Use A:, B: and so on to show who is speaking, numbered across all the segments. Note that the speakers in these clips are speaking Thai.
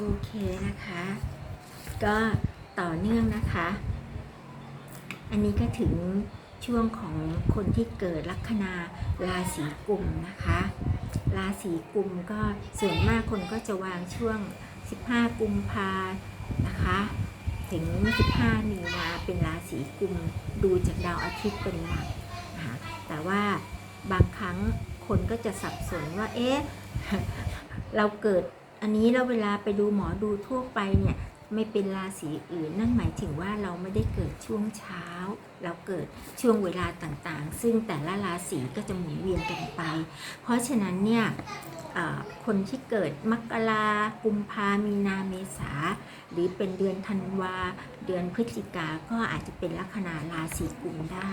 A: โอเคนะคะ ก็ต่อเนื่องนะคะ อันนี้ก็ถึงช่วงของคนที่เกิดลัคนาราศีกุมนะคะ ราศีกุมก็ส่วนมากคนก็จะวางช่วง 15 กุมภานะคะ ถึง 15 มีนาเป็นราศีกุมดูจากดาวอาทิตย์เป็นหลักนะะแต่ว่าบางครั้งคนก็จะสับสนว่าเอ๊ะเราเกิด อันนี้เราเวลาไปดูหมอดูทั่วไปเนี่ยไม่เป็นราศีอื่น นั่นหมายถึงว่าเราไม่ได้เกิดช่วงเช้า เราเกิดช่วงเวลาต่างๆ ซึ่งแต่ละราศีก็จะหมุนเวียนกันไป เพราะฉะนั้นเนี่ย คนที่เกิดมกรากุมภามีนาเมษา หรือเป็นเดือนธันวา เดือนพฤศจิกาก็อาจจะเป็นลัคนาราศีกุมได้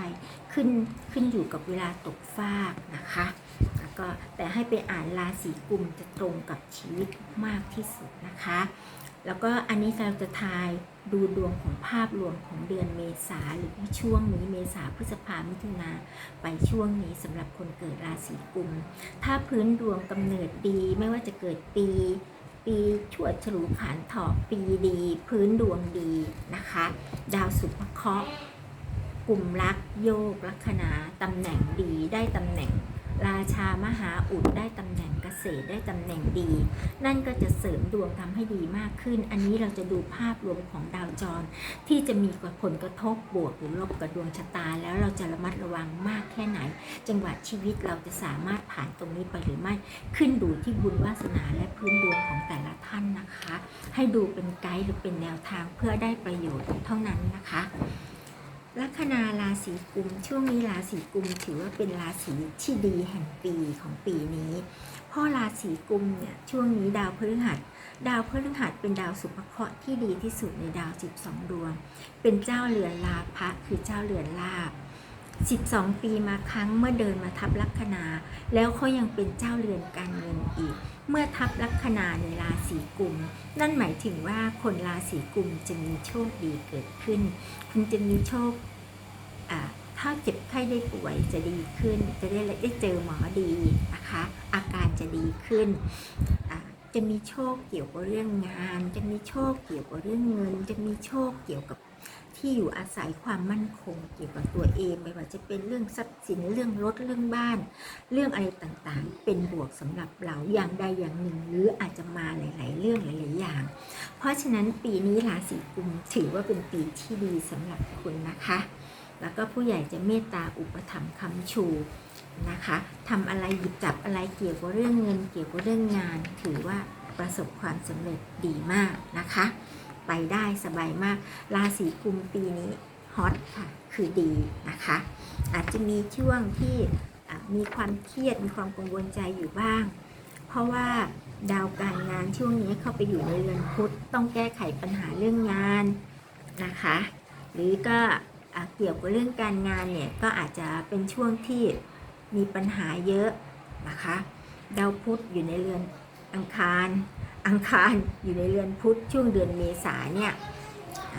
A: ขึ้นขึ้นอยู่กับเวลาตกฟากนะคะแล้วก็แต่ให้ไปอ่านราศีกุมจะตรงกับชีวิตมากที่สุดนะคะ แล้วก็อันนี้เราจะทายดูดวงของภาพรวมของเดือนเมษาหรือช่วงนี้เมษาพฤษภามิถุนาไปช่วงนี้สำหรับคนเกิดราศีกุม ถ้าพื้นดวงกำเนิดดีไม่ว่าจะเกิดปี ปีชวดฉลูขานถาะปีดี พื้นดวงดีนะคะ ดาวสุภเคราะห์กลุ่มรักโยกลัคนาตำแหน่งดีได้ตำแหน่ง ราชามหาอุดได้ตำแหน่งเกษตรได้ตำแหน่งดี นั่นก็จะเสริมดวงทำให้ดีมากขึ้น อันนี้เราจะดูภาพรวมของดาวจร ที่จะมีผลกระทบบวกหรือลบกับดวงชะตา แล้วเราจะระมัดระวังมากแค่ไหน จังหวะชีวิตเราจะสามารถผ่านตรงนี้ไปหรือไม่ขึ้นดูที่บุญวาสนาและพื้นดวงของแต่ละท่านนะคะ ให้ดูเป็นไกด์หรือเป็นแนวทางเพื่อได้ประโยชน์เท่านั้นนะคะ ลัคนาราศีกุม ช่วงนี้ราศีกุมถือว่าเป็นราศีที่ดีแห่งปีของปีนี้เพราะราศีกุมเนี่ยช่วงนี้ดาวพฤหัส ดาวพฤหัสเป็นดาวสุภเคราะห์ที่ดีที่สุดในดาว 12 ดวง เป็นเจ้าเรือนลาภะคือเจ้าเรือนลาภ 12 ปีมาครั้งเมื่อเดินมาทับลัคนา แล้วเขายังเป็นเจ้าเรือนการเงินอีก เมื่อทับลัคนาในราศีกุม นั่นหมายถึงว่าคนราศีกุมจะมีโชคดีเกิดขึ้น คุณจะมีโชคถ้าเจ็บไข้ได้ป่วยจะดีขึ้น จะได้ได้เจอหมอดีนะคะ อาการจะดีขึ้นอ จะมีโชคเกี่ยวกับเรื่องงาน จะมีโชคเกี่ยวกับเรื่องเงิน จะมีโชคเกี่ยวกับที่อยู่อาศัยความมั่นคงเกี่ยวกับตัวเองไม่ว่าจะเป็นเรื่องทรัพย์สินเรื่องรถเรื่องบ้าน เรื่องอะไรต่างๆ เป็นบวกสำหรับเราอย่างใดอย่างหนึ่ง หรืออาจจะมาหลาย ๆ เรื่องหลายๆอย่าง เพราะฉะนั้นปีนี้ราศีกุมถือว่าเป็นปีที่ดีสำหรับคุณนะคะ แล้วก็ผู้ใหญ่จะเมตตาอุปถัมภ์คำชู นะคะทำอะไรหยิบจับอะไรเกี่ยวกับเรื่องเงิน เกี่ยวกับเรื่องงาน ถือว่าประสบความสำเร็จดีมากนะคะ ไปได้สบายมาก ราศีกุมปีนี้ฮอตค่ะคือดีนะคะ อาจจะมีช่วงที่มีความเครียดมีความกังวลใจอยู่บ้าง เพราะว่าดาวการงานช่วงนี้เข้าไปอยู่ในเรือนพุธต้องแก้ไขปัญหาเรื่องงานนะคะ หรือก็เกี่ยวกับเรื่องการงานเนี่ยก็อาจจะเป็นช่วงที่ มีปัญหาเยอะนะคะดาวพุธอยู่ในเรือนอังคาร อังคารอยู่ในเรือนพุธช่วงเดือนเมษาเนี่ย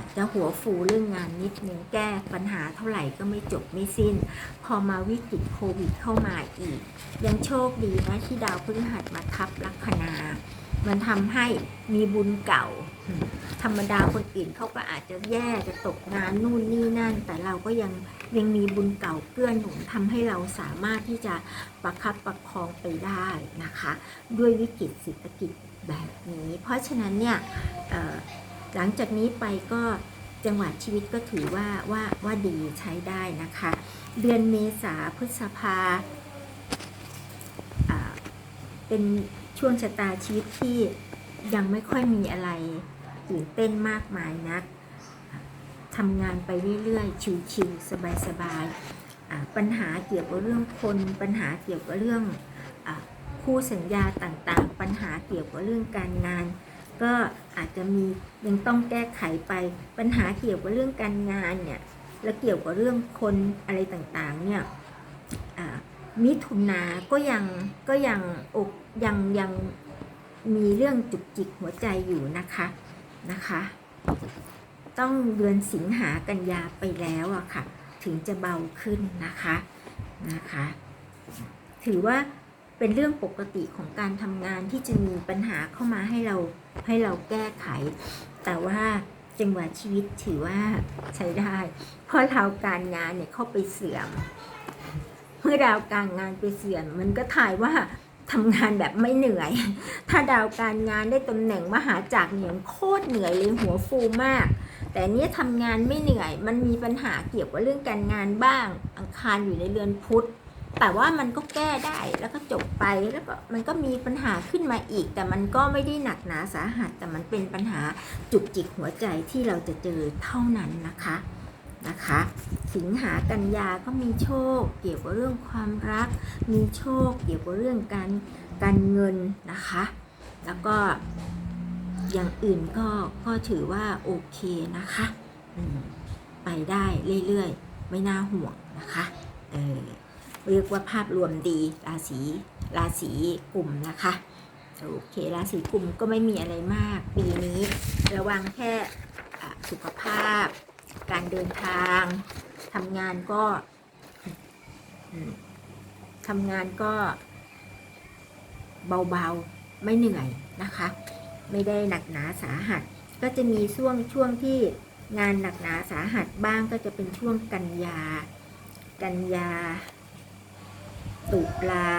A: จจะหัวฟูเรื่องงานนิดนึงแก้ปัญหาเท่าไหร่ก็ไม่จบไม่สิ้น พอมาวิกฤตโควิดเข้ามาอีก ยังโชคดีนะที่ดาวพฤหัสมาทับลัคนา มันทำให้มีบุญเก่า ธรรมดาคนอื่นเขาก็อาจจะแย่จะตกงานนู่นนี่นั่น แต่เราก็ยังยังมีบุญเก่าเกื้อหนุนทำให้เราสามารถที่จะประคับประคองไปได้นะคะ ด้วยวิกฤตเศรษฐกิจแบบนี้ เพราะฉะนั้นเนี่ยหลังจากนี้ไปก็จังหวะชีวิตก็ถือว่าว่าว่าดีใช้ได้นะคะ เดือนเมษาพฤษภาเป็นช่วงชะตาชีวิตที่ยังไม่ค่อยมีอะไร ตื่นเต้นมากมายนักทำงานไปเรื่อยๆ ชิวๆสบายๆ ปัญหาเกี่ยวกับเรื่องคน ปัญหาเกี่ยวกับเรื่องอคู่สัญญาต่างๆ ปัญหาเกี่ยวกับเรื่องการงาน ก็อาจจะมียังต้องแก้ไขไป ปัญหาเกี่ยวกับเรื่องการงานเนี่ย และเกี่ยวกับเรื่องคนอะไรต่างๆ เนี่ยมิถุนาก็ยังก็ยังอกยังยังมีเรื่องจุกจิกหัวใจอยู่นะคะ นะคะ ต้องเดือนสิงหากันยาไปแล้วอะค่ะ ถึงจะเบาขึ้นนะคะนะคะ ถือว่าเป็นเรื่องปกติของการทำงานที่จะมีปัญหาเข้ามาให้เราให้เราแก้ไข แต่ว่าจังหวะชีวิตถือว่าใช้ได้ เพราะดาวการงานเนี่ยเข้าไปเสื่อม เมื่อดาวการงานไปเสื่อมมันก็ถ่ายว่า ทำงานแบบไม่เหนื่อย ถ้าดาวการงานได้ตำแหน่งมหาจักรเนี่ยโคตรเหนื่อยเลยหัวฟูมาก แต่เนี้ยทำงานไม่เหนื่อย มันมีปัญหาเกี่ยวกับเรื่องการงานบ้าง อังคารอยู่ในเรือนพุธ แต่ว่ามันก็แก้ได้แล้วก็จบไปแล้วก็มันก็มีปัญหาขึ้นมาอีก แต่มันก็ไม่ได้หนักหนาสาหัส แต่มันเป็นปัญหาจุกจิกหัวใจที่เราจะเจอเท่านั้นนะคะ นะคะ สิงหากันยาก็มีโชค เกี่ยวกับเรื่องความรัก มีโชคเกี่ยวกับเรื่องการการเงินนะคะ แล้วก็อย่างอื่นก็ก็ถือว่าโอเคนะคะไปได้เรื่อยๆ ไม่น่าห่วงนะคะเออเรียกว่าภาพรวมดีราศีราศีกลุ่มนะคะโอเคราศีกลุ่มก็ไม่มีอะไรมาก ปีนี้ระวังแค่สุขภาพ การเดินทางทำงานก็ทำงานก็ เบาๆไม่เหนื่อยนะคะ ไม่ได้หนักหนาสาหัส ก็จะมีช่วงช่วงที่งานหนักหนาสาหัสบ้างก็จะเป็นช่วงกันยา กันยา ตุลา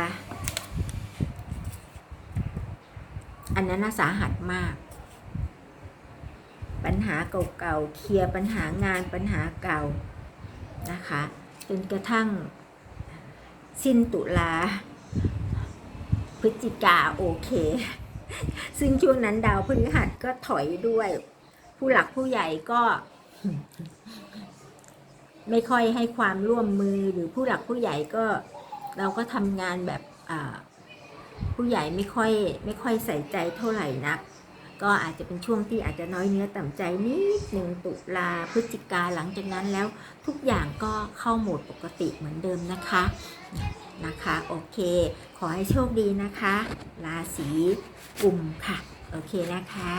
A: อันนั้นน่ะสาหัสมาก ปัญหาเก่าๆ เคลียร์ปัญหางานปัญหาเก่านะคะจนกระทั่งสิ้นตุลาพฤศจิกาโอเค ซึ่งช่วงนั้นดาวพฤหัสก็ถอยด้วย ผู้หลักผู้ใหญ่ก็ ไม่ค่อยให้ความร่วมมือหรือผู้หลักผู้ใหญ่ก็เราก็ทำงานแบบผู้ใหญ่ไม่ค่อยไม่ค่อยใส่ใจเท่าไหร่นัก ก็อาจจะเป็นช่วงที่อาจจะน้อยเนื้อต่ำใจนิดหนึ่งตุลาพฤศจิกาหลังจากนั้นแล้วทุกอย่างก็เข้าโหมดปกติเหมือนเดิมนะคะนะคะโอเค ขอให้โชคดีนะคะ ราศีกุมค่ะ โอเคนะคะ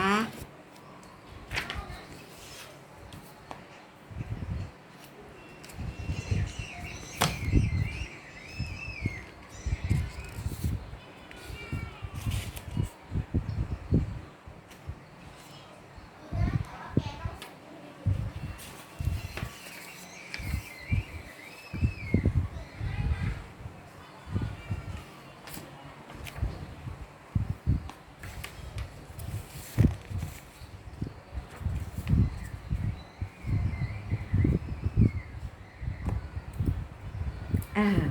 A: อ้าว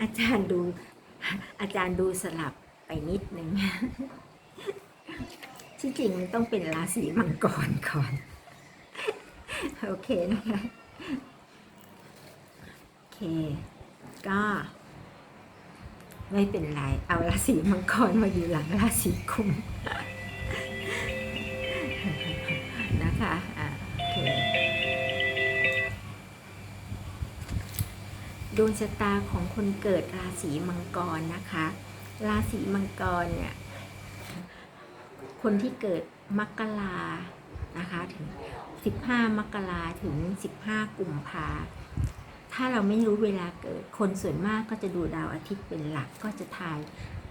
A: อา จารย์ดู อาจารย์ดูสลับไปนิดนึงที่จริงมันต้องเป็นราศีมังกรก่อน โอเคนะคะโอเค ก็ไม่เป็นไร เอาราศีมังกรมาอยู่หลังราศีกุมนะคะ อ่าโอเค ดวงชะตาของคนเกิดราศีมังกรนะคะ ราศีมังกรเนี่ย คนที่เกิดมกรานะคะถึง 15 มกราถึง 15 กุมภาถ้าเราไม่รู้เวลาเกิด คนส่วนมากก็จะดูดาวอาทิตย์เป็นหลักก็จะทาย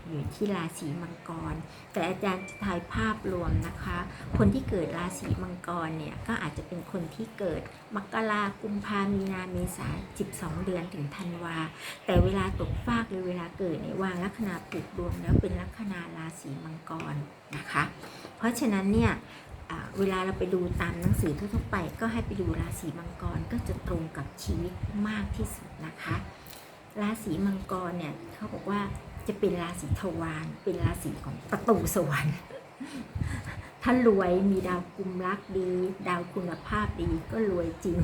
A: อยู่ที่ราศีมังกร แต่อาจารย์จะทายภาพรวมนะคะ คนที่เกิดราศีมังกรเนี่ยก็อาจจะเป็นคนที่เกิดมกรากุมภามีนาเมษา12 เดือนถึงธันวา แต่เวลาตกฟากหรือเวลาเกิดเนี่ยวางลัคนาผูกดวงแล้วเป็นลัคนาราศีมังกรนะคะ เพราะฉะนั้นเนี่ยเวลาเราไปดูตามหนังสือทั่วๆไป ก็ให้ไปดูราศีมังกรก็จะตรงกับชีวิตมากที่สุดนะคะ ราศีมังกรเนี่ยเขาบอกว่า จะเป็นราศีทวารเป็นราศีของประตูสวรรค์ถ้ารวยมีดาวกุมรักดี ดาวคุณภาพดีก็รวยจริง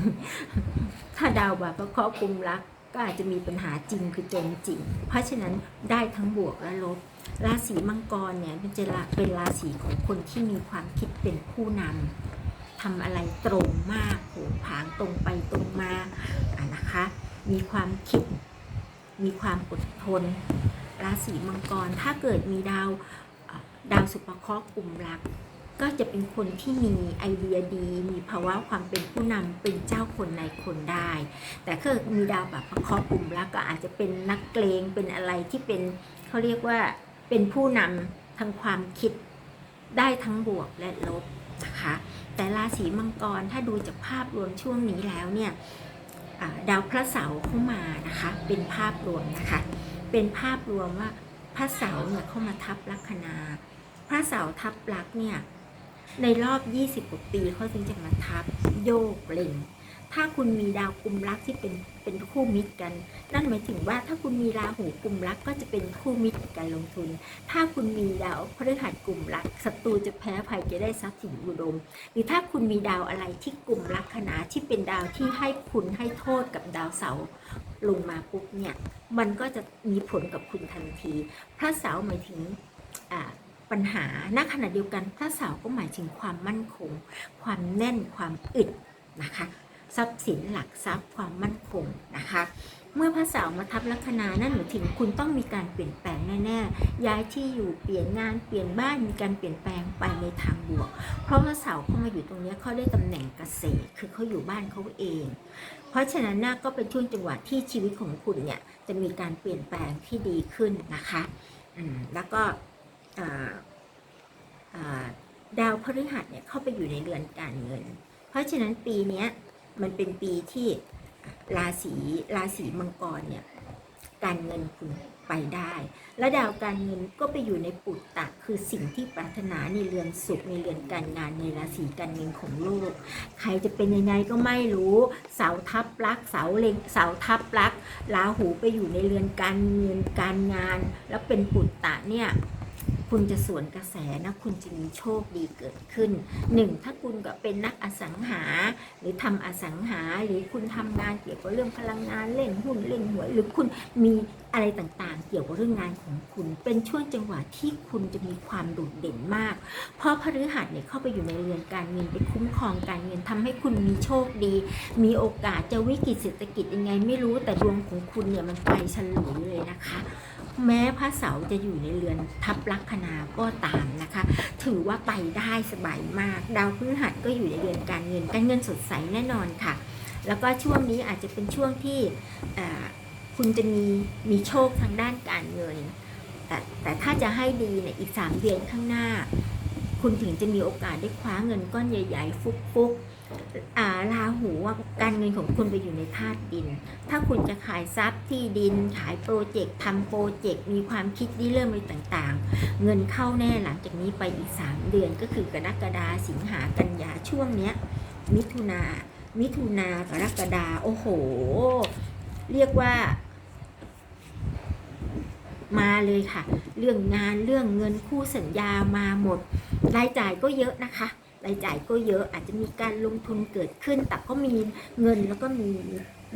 A: ถ้าดาวแบบพระเคราะห์กุมรักก็อาจจะมีปัญหาจริงคือจนจริง เพราะฉะนั้นได้ทั้งบวกและลบ ราศีมังกรเนี่ยเป็นจะเป็นราศีของคนที่มีความคิดเป็นผู้นำทำอะไรตรงมากโผงผางตรงไปตรงมาอะนะคะ มีความคิด มีความอดทน ราศีมังกร ถ้าเกิดมีดาวดาวสุภเคราะห์กลุ่มรัก ก็จะเป็นคนที่มีไอเดียดี มีภาวะความเป็นผู้นำเป็นเจ้าคนในคนได้ แต่ถ้ามีดาวแบบประเคราะห์กลุ่มรักก็อาจจะเป็นนักเกรงเป็นอะไรที่เป็นเขาเรียกว่าเป็นผู้นำทางความคิดได้ทั้งบวกและลบนะคะแต่ราศีมังกรถ้าดูจากภาพรวมช่วงนี้แล้วเนี่ยดาวพระเสาร์เข้ามานะคะ เป็นภาพรวมนะคะ เป็นภาพรวมว่าพระเสาร์เนี่ยเข้ามาทับลัคนาพระเสาร์ทับลักเนี่ยในรอบ 20กว่าปีเขาจึงจะมาทับโยกเล็งถ้าคุณมีดาวกุมรักที่เป็นเป็นคู่มิตรกัน นั่นหมายถึงว่าถ้าคุณมีราหูกุมรักก็จะเป็นคู่มิตรในการลงทุน ถ้าคุณมีดาวพฤหัสกุมรักศัตรูจะแพ้ภัยจะได้ทรัพย์สินอุดม หรือถ้าคุณมีดาวอะไรที่กลุ่มลักคนาที่เป็นดาวที่ให้คุณให้โทษกับดาวเสาร์ ลงมาปุ๊บเนี่ยมันก็จะมีผลกับคุณทันที พระเสาร์หมายถึงปัญหาณขณะเดียวกันพระเสาร์ก็หมายถึงความมั่นคง ความแน่นความอึดนะคะทรัพย์สินหลักทรัพย์ความมั่นคงนะคะ เมื่อพระเสาร์มาทับลัคนานั่นหมายถึงคุณต้องมีการเปลี่ยนแปลงแน่ๆ ย้ายที่อยู่เปลี่ยนงานเปลี่ยนบ้านมีการเปลี่ยนแปลงไปในทางบวก เพราะพระเสาร์เข้ามาอยู่ตรงนี้เขาได้ตำแหน่งเกษตร คือเขาอยู่บ้านเขาเอง เพราะฉะนั้นน่ะก็เป็นช่วงจังหวะที่ชีวิตของคุณเนี่ยจะมีการเปลี่ยนแปลงที่ดีขึ้นนะคะแล้วก็ดาวพฤหัสเนี่ยเข้าไปอยู่ในเรือนการเงิน เพราะฉะนั้นปีนี้มันเป็นปีที่ราศีราศีมังกรเนี่ย การเงินคุณไปได้ และดาวการเงินก็ไปอยู่ในปุตตะคือสิ่งที่ปรารถนาในเรือนสุขในเรือนการงานในราศีการเงินของโลก ใครจะเป็นยังไงก็ไม่รู้ เสาทับลักษ์เสาเล็งเสาทับลักษ์ราหูไปอยู่ในเรือนการเงินการงาน แล้วเป็นปุตตะเนี่ย คุณจะสวนกระแสนะคุณจะมีโชคดีเกิดขึ้นหนึ่งถ้าคุณก็เป็นนักอสังหา หรือทำอสังหาหรือคุณทำงานเกี่ยวกับเรื่องพลังงานเล่นหุ้นเล่นหวยหรือคุณมีอะไรต่างๆ เกี่ยวกับเรื่องงานของคุณ เป็นช่วงจังหวะที่คุณจะมีความโดดเด่นมาก เพราะพฤหัสเนี่ยเข้าไปอยู่ในเรือนการเงินไปคุ้มครองการเงินทำให้คุณมีโชคดี มีโอกาสจะวิกฤตเศรษฐกิจยังไงไม่รู้แต่ดวงของคุณเนี่ยมันไปฉลุยเลยนะคะ แม้พระเสาร์จะอยู่ในเรือนทับลัคนาก็ตามนะคะ ถือว่าไปได้สบายมาก ดาวพฤหัสก็อยู่ในเรือนการเงิน การเงินสดใสแน่นอนค่ะ แล้วก็ช่วงนี้อาจจะเป็นช่วงที่คุณจะมีมีโชคทางด้านการเงิน แต่แต่ถ้าจะให้ดีเนี่ยอีก 3 เดือนข้างหน้า คุณถึงจะมีโอกาสได้คว้าเงินก้อนใหญ่ ๆ ฟุกๆ ราหูว่าการเงินของคุณไปอยู่ในธาตุดิน ถ้าคุณจะขายทรัพย์ที่ดิน ขายโปรเจกต์ทำโปรเจกต์ มีความคิดริเริ่มอะไรต่างๆ เงินเข้าแน่หลังจากนี้ไปอีก 3 เดือนก็คือกรกฎาสิงหากันยาช่วงเนี้ย มิถุนา มิถุนากรกฎาโอ้โห เรียกว่ามาเลยค่ะ เรื่องงานเรื่องเงินคู่สัญญามาหมด รายจ่ายก็เยอะนะคะ รายจ่ายก็เยอะอาจจะมีการลงทุนเกิดขึ้น แต่ก็มีเงินแล้วก็มี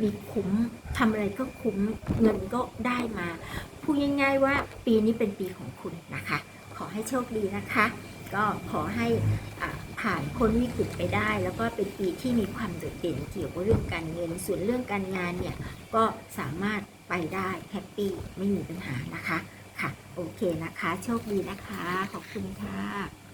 A: มีคุ้มทำอะไรก็คุ้มเงินก็ได้มาพูดง่ายๆว่าปีนี้เป็นปีของคุณนะคะ ขอให้โชคดีนะคะ ก็ขอให้ผ่านพ้นวิกฤตไปได้ แล้วก็เป็นปีที่มีความโดดเด่นเกี่ยวกับเรื่องการเงิน ส่วนเรื่องการงานเนี่ยก็สามารถไปได้แฮปปี้ไม่มีปัญหานะคะค่ะ โอเคนะคะ โชคดีนะคะ ขอบคุณค่ะ